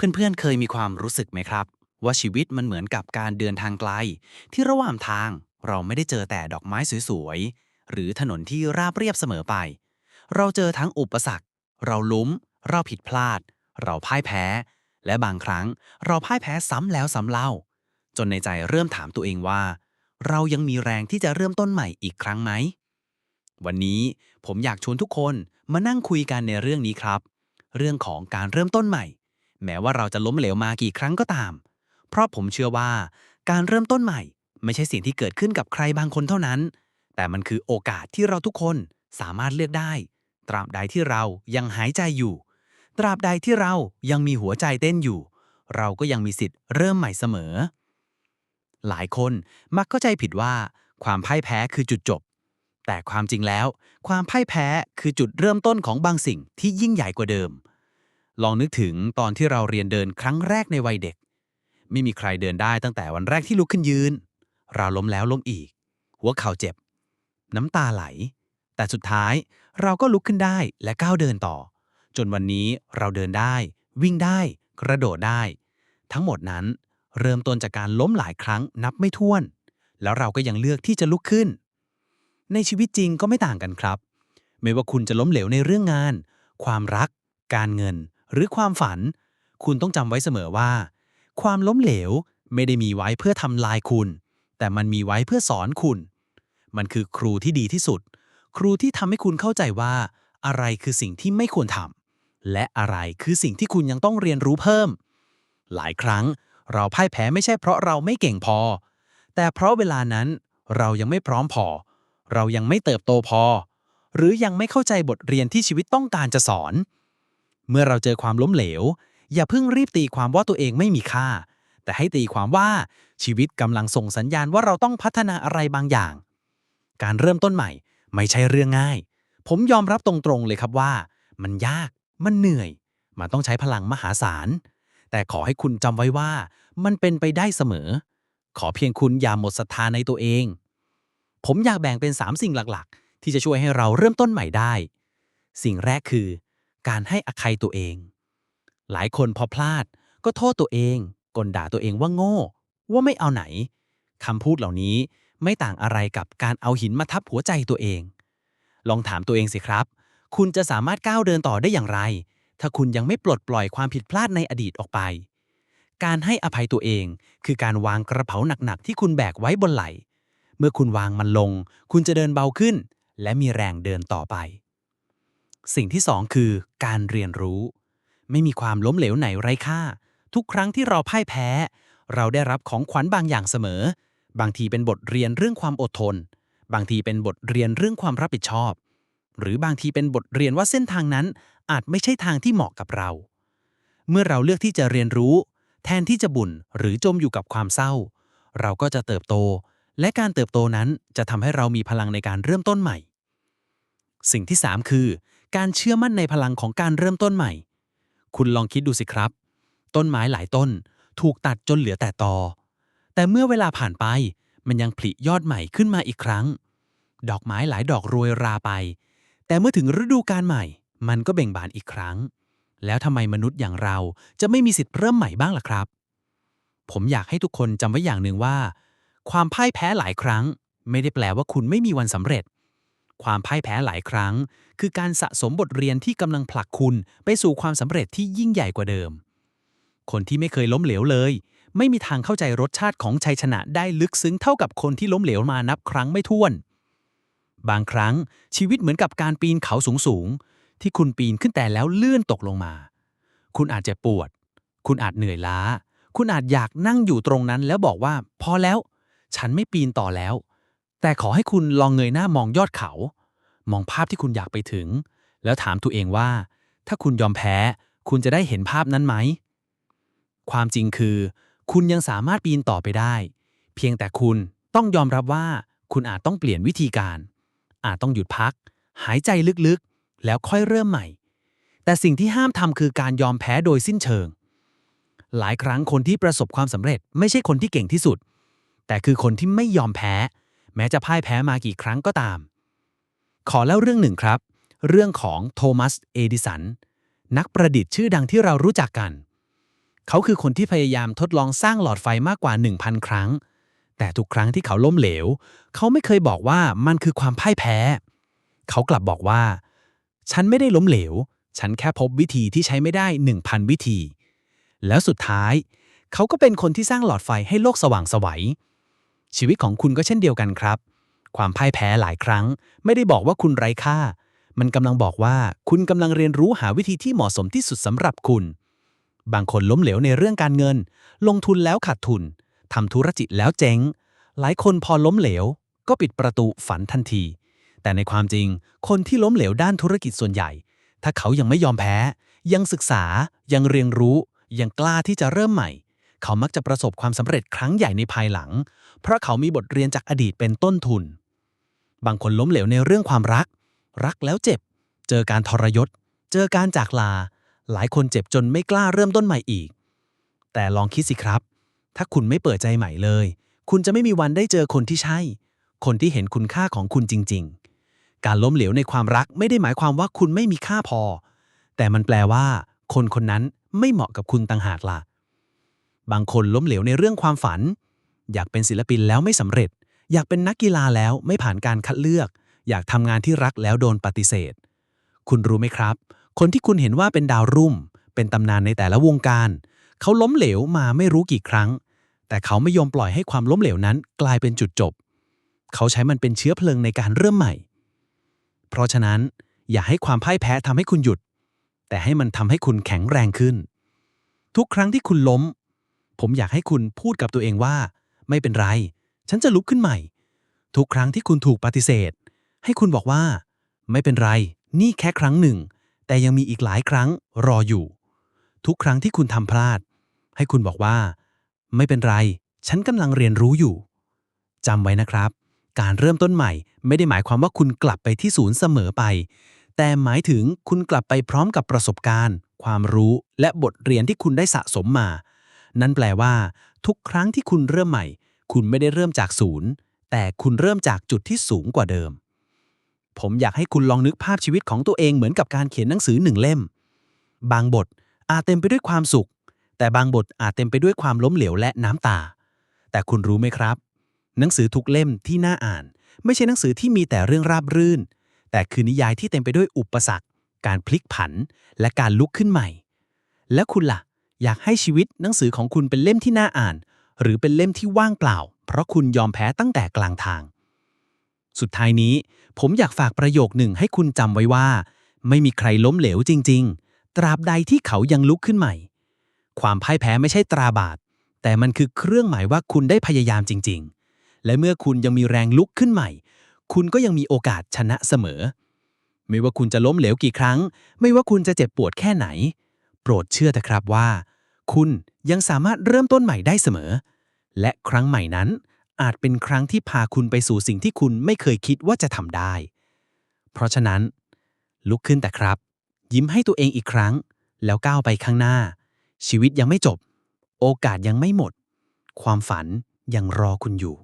เพื่อนๆเคยมีความรู้สึกไหมครับ ว่าชีวิตมันเหมือนกับการเดินทางไกล ที่ระหว่างทางเราไม่ได้เจอแต่ดอกไม้สวยๆ หรือถนนที่ราบเรียบเสมอไป เราเจอทั้งอุปสรรค เราล้ม เราผิดพลาด เราพ่ายแพ้ และบางครั้งเราพ่ายแพ้ซ้ำแล้วซ้ำเล่า จนในใจเริ่มถามตัวเองว่า เรายังมีแรงที่จะเริ่มต้นใหม่อีกครั้งไหมวันนี้ผมอยากชวนทุกคนมานั่งคุยกันในเรื่องนี้ครับ เรื่องของการเริ่มต้นใหม่ แม้ว่าเราจะล้มเหลวมากี่ครั้งก็ตาม เพราะผมเชื่อว่า การเริ่มต้นใหม่ ไม่ใช่สิ่งที่เกิดขึ้นกับใครบางคนเท่านั้น แต่มันคือโอกาสที่เราทุกคนสามารถเลือกได้ ตราบใดที่เรายังหายใจอยู่ ตราบใดที่เรายังมีหัวใจเต้นอยู่ เราก็ยังมีสิทธิ์เริ่มใหม่เสมอ หลายคนมักเข้าใจผิดว่า ความพ่ายแพ้คือจุดจบ แต่ความจริงแล้ว ความพ่ายแพ้คือจุดเริ่มต้นของบางสิ่งที่ยิ่งใหญ่กว่าเดิม ลองนึกถึงตอนที่เราเรียนเดินครั้งแรกในวัยเด็ก ไม่มีใครเดินได้ตั้งแต่วันแรกที่ลุกขึ้นยืน เราล้มแล้วล้มอีก หัวเข่าเจ็บ น้ำตาไหล แต่สุดท้ายเราก็ลุกขึ้นได้และก้าวเดินต่อ จนวันนี้เราเดินได้ วิ่งได้ กระโดดได้ ทั้งหมดนั้น เริ่มต้นจากการล้มหลายครั้งนับไม่ถ้วน แล้วเราก็ยังเลือกที่จะลุกขึ้น ในชีวิตจริงก็ไม่ต่างกันครับ ไม่ว่าคุณจะล้มเหลวในเรื่องงาน ความรัก การเงิน หรือความฝัน คุณต้องจำไว้เสมอว่า ความล้มเหลวไม่ได้มีไว้เพื่อทำลายคุณ แต่มันมีไว้เพื่อสอนคุณ มันคือครูที่ดีที่สุด ครูที่ทำให้คุณเข้าใจว่า อะไรคือสิ่งที่ไม่ควรทำและอะไรคือสิ่งที่คุณยังต้องเรียนรู้เพิ่ม หลายครั้งเราพ่ายแพ้ไม่ใช่เพราะเราไม่เก่งพอ แต่เพราะเวลานั้นเรายังไม่พร้อมพอ เรายังไม่เติบโตพอ หรือยังไม่เข้าใจบทเรียนที่ชีวิตต้องการจะสอน เมื่อเราเจอความล้มเหลว อย่าเพิ่งรีบตีความว่าตัวเองไม่มีค่า แต่ให้ตีความว่าชีวิตกำลังส่งสัญญาณว่าเราต้องพัฒนาอะไรบางอย่าง การเริ่มต้นใหม่ไม่ใช่เรื่องง่าย ผมยอมรับตรงๆเลยครับว่า มันยาก มันเหนื่อย มันต้องใช้พลังมหาศาล แต่ขอให้คุณจำไว้ว่า มันเป็นไปได้เสมอ ขอเพียงคุณอย่าหมดศรัทธาในตัวเอง ผมอยากแบ่งเป็น 3 สิ่งหลักๆ ที่จะช่วยให้เราเริ่มต้นใหม่ได้ สิ่งแรกคือ การให้อภัยตัวเอง หลายคนพอพลาด ก็โทษตัวเองกลด่าตัวเองว่าโง่ ว่าไม่เอาไหนคำพูดเหล่านี้ไม่ต่างอะไรกับการเอาหินมาทับหัวใจตัวเอง ลองถามตัวเองสิครับ คุณจะสามารถก้าวเดินต่อได้อย่างไร ถ้าคุณยังไม่ปลดปล่อยความผิดพลาดในอดีตออกไป การให้อภัยตัวเองคือการวางกระเป๋าหนักๆที่คุณแบกไว้บนไหล่เมื่อคุณวางมันลง คุณจะเดินเบาขึ้น และมีแรงเดินต่อไป สิ่งที่สองคือการเรียนรู้ ไม่มีความล้มเหลวไหนไร้ค่า ทุกครั้งที่เราพ่ายแพ้ เราได้รับของขวัญบางอย่างเสมอ บางทีเป็นบทเรียนเรื่องความอดทน บางทีเป็นบทเรียนเรื่องความรับผิดชอบ หรือบางทีเป็นบทเรียนว่าเส้นทางนั้นอาจไม่ใช่ทางที่เหมาะกับเรา เมื่อเราเลือกที่จะเรียนรู้ แทนที่จะบ่นหรือจมอยู่กับความเศร้า เราก็จะเติบโต และการเติบโตนั้นจะทำให้เรามีพลังในการเริ่มต้นใหม่ สิ่งที่ 3 คือ การเชื่อมั่นในพลังของการเริ่มต้นใหม่ คุณลองคิดดูสิครับ ต้นไม้หลายต้น ถูกตัดจนเหลือแต่ตอ แต่เมื่อเวลาผ่านไป มันยังผลิยอดใหม่ขึ้นมาอีกครั้ง ดอกไม้หลายดอกโรยราไป แต่เมื่อถึงฤดูกาลใหม่ มันก็เบ่งบานอีกครั้ง แล้วทำไมมนุษย์อย่างเราจะไม่มีสิทธิ์เริ่มใหม่บ้างล่ะครับ ผมอยากให้ทุกคนจำไว้อย่างหนึ่งว่า ความพ่ายแพ้หลายครั้ง ไม่ได้แปลว่าคุณไม่มีวันสำเร็จ ความพ่ายแพ้หลายครั้ง คือการสะสมบทเรียนที่กำลังผลักคุณไปสู่ความสำเร็จที่ยิ่งใหญ่กว่าเดิม คนที่ไม่เคยล้มเหลวเลย ไม่มีทางเข้าใจรสชาติของชัยชนะได้ลึกซึ้งเท่ากับคนที่ล้มเหลวมานับครั้งไม่ถ้วน บางครั้งชีวิตเหมือนกับการปีนเขาสูงๆที่คุณปีนขึ้นแต่แล้วเลื่อนตกลงมา คุณอาจจะปวด คุณอาจเหนื่อยล้า คุณอาจอยากนั่งอยู่ตรงนั้นแล้วบอกว่า พอแล้ว ฉันไม่ปีนต่อแล้ว แต่ขอให้คุณลองเงยหน้ามองยอดเขา มองภาพที่คุณอยากไปถึง แล้วถามตัวเองว่า ถ้าคุณยอมแพ้ คุณจะได้เห็นภาพนั้นไหม ความจริงคือ คุณยังสามารถปีนต่อไปได้ เพียงแต่คุณต้องยอมรับว่า คุณอาจต้องเปลี่ยนวิธีการ อาจต้องหยุดพัก หายใจลึกๆ แล้วค่อยเริ่มใหม่ แต่สิ่งที่ห้ามทำคือการยอมแพ้โดยสิ้นเชิง หลายครั้งคนที่ประสบความสำเร็จ ไม่ใช่คนที่เก่งที่สุด แต่คือคนที่ไม่ยอมแพ้ แม้จะพ่ายแพ้มากี่ครั้งก็ตาม ขอเล่าเรื่องหนึ่งครับ เรื่องของโทมัส เอดิสัน นักประดิษฐ์ชื่อดังที่เรารู้จักกัน เขาคือคนที่พยายามทดลองสร้างหลอดไฟมากกว่า 1,000 ครั้ง แต่ทุกครั้งที่เขาล้มเหลว เขาไม่เคยบอกว่ามันคือความพ่ายแพ้ เขากลับบอกว่า ฉันไม่ได้ล้มเหลว ฉันแค่พบวิธีที่ใช้ไม่ได้ 1,000 วิธี แล้วสุดท้าย เขาก็เป็นคนที่สร้างหลอดไฟให้โลกสว่างไสวัย ชีวิตของคุณก็เช่นเดียวกันครับ ความพ่ายแพ้หลายครั้ง ไม่ได้บอกว่าคุณไร้ค่า มันกำลังบอกว่าคุณกำลังเรียนรู้หาวิธีที่เหมาะสมที่สุดสำหรับคุณ บางคนล้มเหลวในเรื่องการเงิน ลงทุนแล้วขาดทุนทำธุรกิจแล้วเจ๊ง หลายคนพอล้มเหลว ก็ปิดประตูฝันทันที แต่ในความจริง คนที่ล้มเหลวด้านธุรกิจส่วนใหญ่ ถ้าเขายังไม่ยอมแพ้ ยังศึกษา ยังเรียนรู้ ยังกล้าที่จะเริ่มใหม่ เขามักจะประสบความสำเร็จครั้งใหญ่ในภายหลัง เพราะเขามีบทเรียนจากอดีตเป็นต้นทุน บางคนล้มเหลวในเรื่องความรัก รักแล้วเจ็บ เจอการทรยศ เจอการจากลา หลายคนเจ็บจนไม่กล้าเริ่มต้นใหม่อีก แต่ลองคิดสิครับ ถ้าคุณไม่เปิดใจใหม่เลย คุณจะไม่มีวันได้เจอคนที่ใช่ คนที่เห็นคุณค่าของคุณจริง ๆ การล้มเหลวในความรักไม่ได้หมายความว่าคุณไม่มีค่าพอ แต่มันแปลว่า คนคนนั้นไม่เหมาะกับคุณต่างหากล่ะ บางคนล้มเหลวในเรื่องความฝัน อยากเป็นศิลปินแล้วไม่สำเร็จ อยากเป็นนักกีฬาแล้วไม่ผ่านการคัดเลือก อยากทำงานที่รักแล้วโดนปฏิเสธ คุณรู้ไหมครับ คนที่คุณเห็นว่าเป็นดาวรุ่งเป็นตำนานในแต่ละวงการ เขาล้มเหลวมาไม่รู้กี่ครั้ง แต่เขาไม่ยอมปล่อยให้ความล้มเหลวนั้นกลายเป็นจุดจบ เขาใช้มันเป็นเชื้อเพลิงในการเริ่มใหม่ เพราะฉะนั้นอย่าให้ความพ่ายแพ้ทำให้คุณหยุด แต่ให้มันทำให้คุณแข็งแรงขึ้น ทุกครั้งที่คุณล้ม ผมอยากให้คุณพูดกับตัวเองว่า ไม่เป็นไร ฉันจะลุกขึ้นใหม่ ทุกครั้งที่คุณถูกปฏิเสธ ให้คุณบอกว่า ไม่เป็นไร นี่แค่ครั้งหนึ่ง แต่ยังมีอีกหลายครั้งรออยู่ ทุกครั้งที่คุณทำพลาด ให้คุณบอกว่า ไม่เป็นไร ฉันกำลังเรียนรู้อยู่จำไว้นะครับ การเริ่มต้นใหม่ ไม่ได้หมายความว่าคุณกลับไปที่ศูนย์เสมอไป แต่หมายถึงคุณกลับไปพร้อมกับประสบการณ์ ความรู้และบทเรียนที่คุณได้สะสมมา นั่นแปลว่า ทุกครั้งที่คุณเริ่มใหม่ คุณไม่ได้เริ่มจากศูนย์ แต่คุณเริ่มจากจุดที่สูงกว่าเดิม ผมอยากให้คุณลองนึกภาพชีวิตของตัวเองเหมือนกับการเขียนหนังสือหนึ่งเล่ม บางบทอาจเต็มไปด้วยความสุข แต่บางบทอาจเต็มไปด้วยความล้มเหลวและน้ำตา แต่คุณรู้ไหมครับ หนังสือทุกเล่มที่น่าอ่าน ไม่ใช่หนังสือที่มีแต่เรื่องราบรื่น แต่คือนิยายที่เต็มไปด้วยอุปสรรค การพลิกผัน และการลุกขึ้นใหม่ แล้วคุณล่ะ อยากให้ชีวิตหนังสือของคุณเป็นเล่มที่น่าอ่าน หรือเป็นเล่มที่ว่างเปล่า เพราะคุณยอมแพ้ตั้งแต่กลางทาง สุดท้ายนี้ ผมอยากฝากประโยคหนึ่งให้คุณจำไว้ว่า ไม่มีใครล้มเหลวจริง ๆ ตราบใดที่เขายังลุกขึ้นใหม่ ความพ่ายแพ้ไม่ใช่ตราบาปแต่มันคือเครื่องหมายว่าคุณได้พยายามจริง ๆ และเมื่อคุณยังมีแรงลุกขึ้นใหม่ คุณก็ยังมีโอกาสชนะเสมอ ไม่ว่าคุณจะล้มเหลวกี่ครั้ง ไม่ว่าคุณจะเจ็บปวดแค่ไหน โปรดเชื่อเถอะครับว่า คุณยังสามารถเริ่มต้นใหม่ได้เสมอ และครั้งใหม่นั้น อาจเป็นครั้งที่พาคุณไปสู่สิ่งที่คุณไม่เคยคิดว่าจะทำได้ เพราะฉะนั้น ลุกขึ้นแต่ครับ ยิ้มให้ตัวเองอีกครั้ง แล้วก้าวไปข้างหน้า ชีวิตยังไม่จบ โอกาสยังไม่หมด ความฝันยังรอคุณอยู่